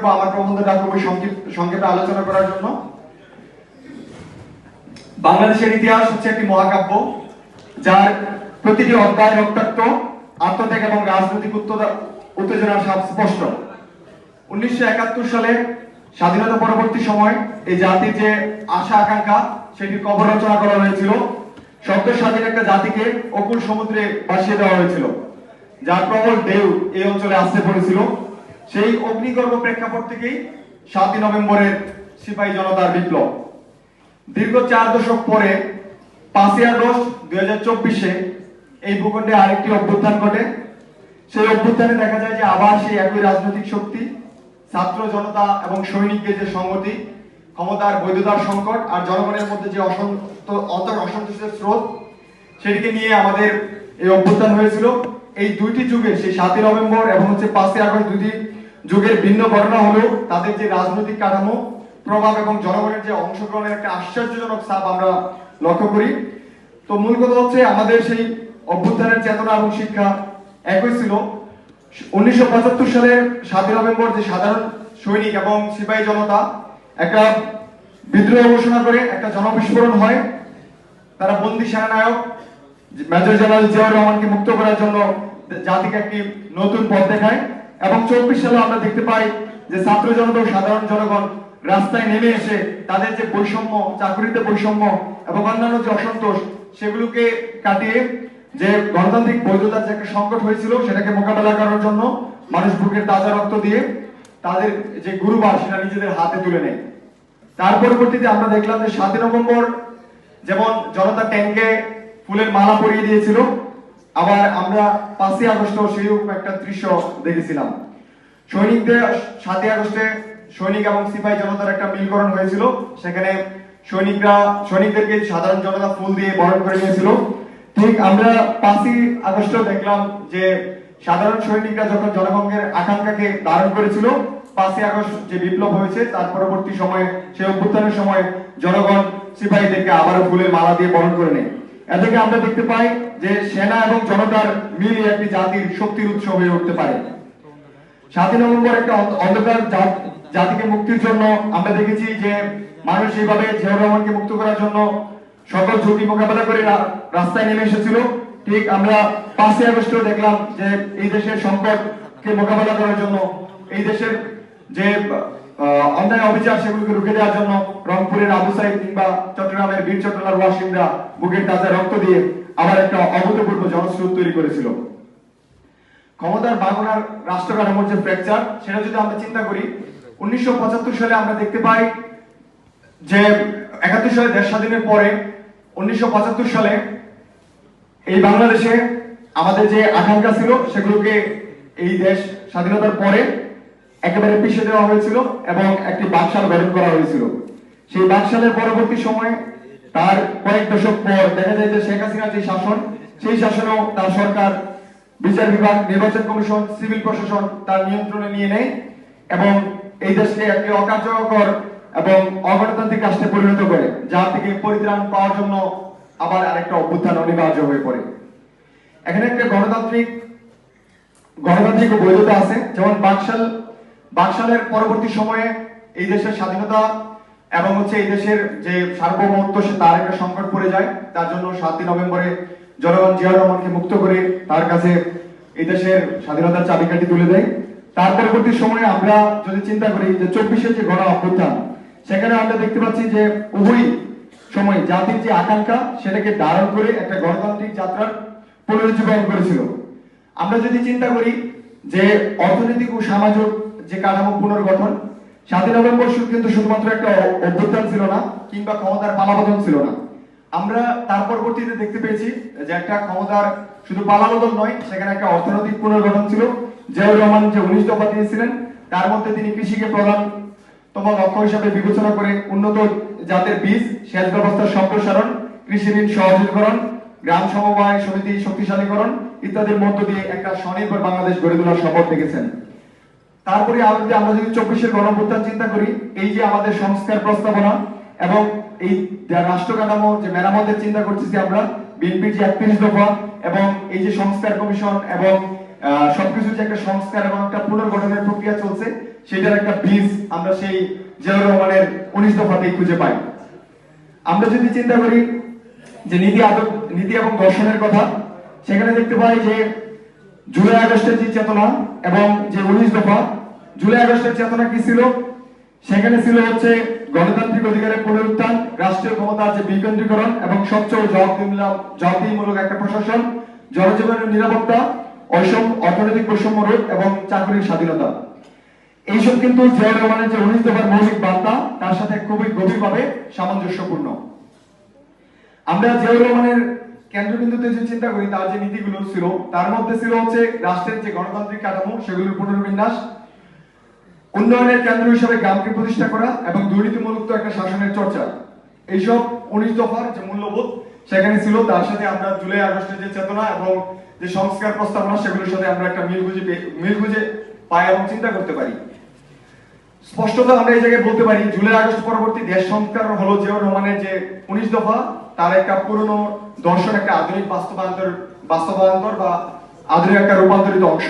করব আমার প্রবন্ধটা সংক্ষিপ্ত সংক্ষেপে আলোচনা করার জন্য। বাংলাদেশের ইতিহাস হচ্ছে একটি মহাকাব্য, যার প্রতিটি অধ্যায় রক্তাক্ত, আত্মত্যাগ এবং রাজনৈতিক উত্তেজনার সাপ স্পষ্ট। উনিশশো একাত্তর সালে স্বাধীনতা পরবর্তী সময় এই জাতির যে আশা, আকাঙ্ক্ষা সেটির কবর রচনা করা হয়েছিল। সদ্য স্বাধীন একটা জাতিকে অকুল সমুদ্রে ভাসিয়ে দেওয়া হয়েছিল, যার প্রবল ঢেউ এই অঞ্চলে আসতে পড়েছিল। সেই অগ্নিগর্ভ প্রেক্ষাপট থেকেই সাতই নভেম্বরের সিপাহী জনতার বিপ্লব। দীর্ঘ চার দশক পরে পাঁচই আগস্ট দুই হাজার চব্বিশে এই ভূখণ্ডে আরেকটি অভ্যুত্থান ঘটে। সেই অভ্যুত্থানে দেখা যায় যে আবার সেই একই রাজনৈতিক শক্তি, ছাত্র জনতা এবং সৈনিকদের যে সংগতি ক্ষমতার বৈধতার সংকট আর জনগণের মধ্যে যে অন্তর অসন্তুষ্টের স্রোত, সেটিকে নিয়ে আমাদের এই অভ্যুত্থান হয়েছিল। এই দুইটি যুগে, সেই সাতই নভেম্বর এবং হচ্ছে পাঁচই আগস্ট দুটি যুগের ভিন্ন ঘটনা হলেও তাদের যে রাজনৈতিক কাঠামো, প্রভাব এবং জনগণের যে অংশগ্রহণের একটা আশ্চর্যজনক ছাপ আমরা লক্ষ্য করি। তো মূল কথা হচ্ছে, আমাদের সেই অভ্যুত্থানের চেতনা এবং শিক্ষা একই ছিল। উনিশশো পঁচাত্তর সালের সাতই নভেম্বর যে সাধারণ সৈনিক এবং সিপাহী জনতা একটা বিদ্রোহ ঘোষণা করে, একটা জনবিস্ফোরণ হয়। তারা বন্দি সেনানায়ক মেজর জেনারেল জিয়াউর রহমানকে মুক্ত করার জন্য জাতিকে একটি নতুন পথ দেখায়। এবং চব্বিশ সালে আমরা দেখতে পাই যে ছাত্র জনতা সাধারণ জনগণ রাস্তায় নেমে এসে তাদের যে বৈষম্য, চাকরিতে বৈষম্য এবং অন্যান্য যে অসন্তোষ সেগুলোকে কাটিয়ে যে গণতান্ত্রিক বৈধতার যে একটা সংকট হয়েছিল সেটাকে মোকাবেলা করার জন্য মানুষ বুকের তাজা রক্ত দিয়ে তাদের যে গুরুবার সেটা নিজেদের হাতে তুলে নেয়। তার পরবর্তীতে আমরা দেখলাম যে সাতই নভেম্বর যেমন জনতা ট্যাঙ্কে ফুলের মালা পরিয়ে দিয়েছিল আবার আমরা পাঁচই আগস্ট সেইরকম একটা দৃশ্য দেখেছিলাম। সৈনিকদের সাতই আগস্টে সৈনিক এবং সিপাহী জনতার একটা মিলকরণ হয়েছিল। সেখানে সৈনিকরা, সৈনিকদেরকে সাধারণ জনতা ফুল দিয়ে বরণ করে নিয়েছিল। ঠিক আমরা পাঁচই আগস্ট দেখলাম যে সাধারণ সৈনিকরা যখন জনগণের আকাঙ্ক্ষাকে ধারণ করেছিল, পাঁচই আগস্ট যে বিপ্লব হয়েছে, তার পরবর্তী সময়ে, সেই অভ্যুত্থানের সময় জনগণ সিপাহীদেরকে আবারও ফুলের মালা দিয়ে বরণ করে নেয়। এ আমরা দেখতে পাই যে সেনা এবং জনতার মিলিয়ে একটি জাতির শক্তির উৎস হয়ে উঠতে পারে। সাতই নভেম্বর একটা অন্ধকার জাতিকে মুক্তির জন্য আমরা দেখেছি যে মানুষ এইভাবে জিয়াউর রহমানকে মুক্ত করার জন্য সকল ঝুঁকি মোকাবেলা করে রাস্তায় নেমে এসেছিল। ঠিক আমরা পাঁচই আগস্টেও দেখলাম যে এই দেশের সংকটকে মোকাবেলা করার জন্য, এই দেশের যে অন্যায় অবিচার সেগুলোকে রুখে দেওয়ার জন্য রংপুরের আবু সাইদ কিংবা চট্টগ্রামের বীর চট্টলার ওয়াসিমরা বুকের তাজা রক্ত দিয়ে আবার একটা অভূতপূর্ব জনস্রোত তৈরি করেছিল। ক্ষমতার বাগনার রাষ্ট্র কাঠামোর যে ফ্র্যাকচার সেটা যদি আমরা চিন্তা করি, উনিশশো পঁচাত্তর সালে আমরা দেখতে পাই যে একাত্তর সালে দেশ স্বাধীনের পরে উনিশশো পঁচাত্তর সালে এই বাংলাদেশে আমাদের যে আকাঙ্ক্ষা ছিল, সেগুলোকে এই দেশ স্বাধীনতার পরে একেবারে পিছিয়ে দেওয়া হয়েছিল এবং একটি বাকশাল গঠন করা হয়েছিল। সেই বাকশালের পরবর্তী সময়ে তার কয়েক দশক পর দেখা যায় যে শেখ হাসিনার যে শাসন, সেই শাসনেও তার সরকার, বিচার বিভাগ, নির্বাচন কমিশন, সিভিল প্রশাসন তার নিয়ন্ত্রণে নিয়ে নেয় এবং এই দেশকে একটি অকার্যকর এবং অগণতান্ত্রিক রাষ্ট্রে পরিণত করে যা থেকে পরিত্রাণ পাওয়ার জন্য আবার আরেকটা অভ্যুত্থান অনিবার্য হয়ে পড়ে। এখানে একটা গণতান্ত্রিক গণতান্ত্রিক বৈধতা আছে, যেমন বাকশাল, বাকশালের পরবর্তী সময়ে এই দেশের স্বাধীনতা এবং হচ্ছে এই দেশের যে সার্বভৌমত্ব, সে তার একটা সংকট পড়ে যায়। তার জন্য সাতই নভেম্বরে জনগণ জিয়া রহমানকে মুক্ত করে তার কাছে এই দেশের স্বাধীনতার চাবিকাঠি তুলে দেয়। তার পরবর্তী সময়ে আমরা যদি চিন্তা করি যে চব্বিশের যে গণ অভ্যুত্থান, সেখানে আমরা দেখতে পাচ্ছি যে উভয় সময় জাতির যে আকাঙ্ক্ষা, সেটাকে ধারণ করে একটা গণতান্ত্রিক যাত্রার পুনরুজ্জীবন করেছিল। আমরা যদি চিন্তা করি যে অর্থনৈতিক ও সামাজিক যে কাঠামো পুনর্গঠন সাতই নভেম্বর কিন্তু শুধুমাত্র একটা অভ্যুত্থান ছিল না, কিংবা ক্ষমতার পালাবদল ছিল না। আমরা তার পরবর্তীতে দেখতে পেয়েছি যে একটা ক্ষমতার শুধু পালাবদল নয়, সেখানে একটা অর্থনৈতিক পুনর্গঠন ছিল। জিয়াউর রহমান যে উনিশ দফা দিয়েছিলেন, তার মধ্যে তিনি কৃষিকে প্রধানতম লক্ষ্য হিসাবে বিবেচনা করে উন্নত জাতের বীজ, সেচ ব্যবস্থার সম্প্রসারণ, কৃষি ঋণ সহজীকরণ গ্রাম সমবায় সমিতি শক্তিশালীকরণ ইত্যাদির মধ্য দিয়ে একটা স্বনির্ভর বাংলাদেশ গড়ে তোলার শপথ দেখেছেন তারপরে যদি আমরা যদি চব্বিশের গণভ্যুত্থান চিন্তা করি, এই যে আমাদের সংস্কার প্রস্তাবনা এবং এই রাষ্ট্র কাঠামো যে মেরামতের চিন্তা করতেছি আমরা বিএনপির যে একত্রিশ দফা এবং এই যে সংস্কার কমিশন এবং সবকিছু যে একটা সংস্কার এবং একটা পুনর্গঠনের প্রক্রিয়া চলছে, সেটার একটা বীজ আমরা সেই জিয়াউর রহমানের উনিশ দফাতেই খুঁজে পাই। আমরা যদি চিন্তা করি যে নীতি আদব, নীতি এবং দর্শনের কথা, সেখানে দেখতে পাই যে জুলাই আগস্টের যে চেতনা এবং যে উনিশ দফা, জুলাই আগস্টের চেতনা কি ছিল? সেখানে ছিল হচ্ছে গণতান্ত্রিক অধিকারের পুনরুত্থান, রাষ্ট্রীয় ক্ষমতার যে বিকেন্দ্রীকরণ এবং স্বচ্ছ জবাবদিহিমূলক একটা প্রশাসন, জনজীবনের নিরাপত্তা, অসম অর্থনৈতিক বৈষম্য রোধ এবং চাকরির স্বাধীনতা। এইসব কিন্তু জিয়াউর রহমানের যে উনিশ দফার মৌলিক বার্তা, তার সাথে খুবই গভীরভাবে সামঞ্জস্যপূর্ণ। আমরা জিয়াউর রহমানের কেন্দ্রবিন্দুতে যে চিন্তা করি, তার যে নীতিগুলো ছিল, তার মধ্যে ছিল হচ্ছে রাষ্ট্রের যে গণতান্ত্রিক কাঠামো, সেগুলোর পুনর্বিন্যাস, উন্নয়নের কেন্দ্র হিসেবে গ্রামকে প্রতিষ্ঠা করা এবং দুর্নীতিমুক্ত একটা শাসনের চর্চা। এইসব উনিশ দফার যে মূল্যবোধ, সেখানে ছিল, তার সাথে আমরা জুলাই আগস্টের যে চেতনা এবং যে সংস্কার প্রস্তাবনা, সেগুলোর সাথে আমরা একটা মিল খুঁজে মিল খুঁজে পাই এবং চিন্তা করতে পারি। স্পষ্টত আমরা এই জায়গায় বলতে পারি, জুলাই আগস্ট পরবর্তী দেশ সংস্কার হলো জিয়াউর রহমানের যে উনিশ দফা, তার একটা পুরনো দর্শন একটা আধুনিক বাস্তবায়ন্তর বাস্তবায়ন্তর বা আধুনিক একটা রূপান্তরিত অংশ।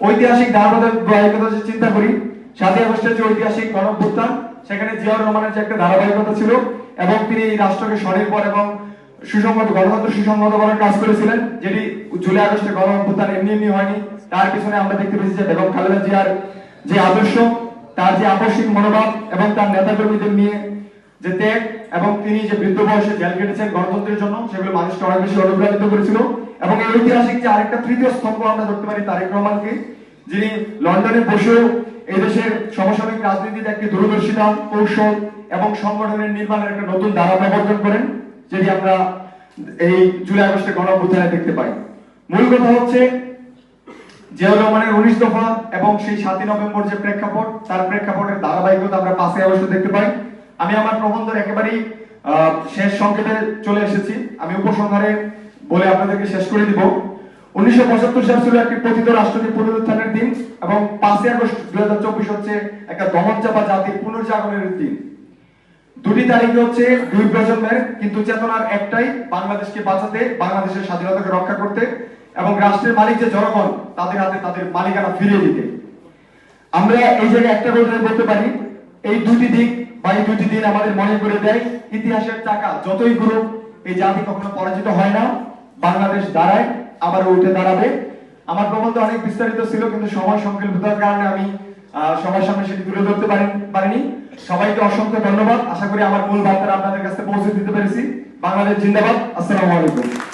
ঐতিহাসিক ধারাবাহিকতা যে চিন্তা করি, সাতই আগস্টের যে ঐতিহাসিক গণঅভ্যুত্থান সেখানে জিয়াউর রহমানের যে একটা ধারাবাহিকতা ছিল এবং তিনি এই রাষ্ট্রকে স্বনির্ভর এবং সুসংগত গণতন্ত্র সুসংগত করার কাজ করেছিলেন, যেটি জুলাই আগস্টের গণঅভ্যুত্থান এমনি এমনি হয়নি। তার পিছনে আমরা দেখতে পেয়েছি যে বেগম খালেদা জিয়ার যে আদর্শ, তার যে আকস্মিক মনোভাব এবং তার নেতাকর্মীদের নিয়ে যে ত্যাগ এবং তিনি যে বৃদ্ধ বয়সে জেল কেটেছেন গণতন্ত্রের জন্য, সেগুলো মানুষকে অনেক বেশি অনুপ্রাণিত করেছিল। এবং এই ঐতিহাসিক যে আরেকটা তৃতীয় স্তম্ভ আমরা ধরতে পারি, তারেক রহমানকে, যিনি লন্ডনে বসেও এই দেশের সমসাময়িক রাজনীতিতে একটি দূরদর্শিতা, কৌশল এবং সংগঠনের নির্মাণের একটা নতুন ধারা প্রবর্তন করেন, যেটি আমরা এই জুলাই আগস্টের গণঅভ্যুত্থানে দেখতে পাই। মূল কথা হচ্ছে, জিয়াউর রহমানের উনিশ দফা এবং সেই সাতই নভেম্বর যে প্রেক্ষাপট, তার প্রেক্ষাপটের ধারাবাহিকতা আমরা পাঁচই আগস্ট দেখতে পাই। আমি আমার প্রবন্ধের একেবারেই শেষ সংকেতে চলে এসেছি। আমি উপসংহারে বলে আপনাদেরকে শেষ করে দিব। উনিশশো পঁচাত্তর সাল ছিল একটি পুনরুত্থানের দিন এবং পাঁচই আগস্ট দুই হাজার চব্বিশ হচ্ছে একটা জাতির পুনর্জাগরণের দিন। দুটি হচ্ছে দুই প্রজন্মের, কিন্তু চেতনার একটাই, বাংলাদেশকে বাঁচাতে, বাংলাদেশের স্বাধীনতাকে রক্ষা করতে এবং রাষ্ট্রের মালিক যে জনগণ, তাদের হাতে তাদের মালিকানা ফিরিয়ে দিতে। আমরা এই জায়গায় একটা বলতে পারি, এই দুটি দিক এই দুটি দিন আমাদের মনে করে দেয়, ইতিহাসের টাকা যতই গ্রুপ এই জাতি কখনো পরাজিত হয় না। বাংলাদেশ দাঁড়ায় আবার উঠে দাঁড়াবে। আমার প্রবন্ধ অনেক বিস্তারিত ছিল, কিন্তু সময় সংকল্পিতার কারণে আমি সবার সামনে সেটি তুলে ধরতে পারি- পারিনি। সবাইকে অসংখ্য ধন্যবাদ। আশা করি আমার মূল বার্তাটা আপনাদের কাছে পৌঁছে দিতে পেরেছি। বাংলাদেশ জিন্দাবাদ। আসসালামু আলাইকুম।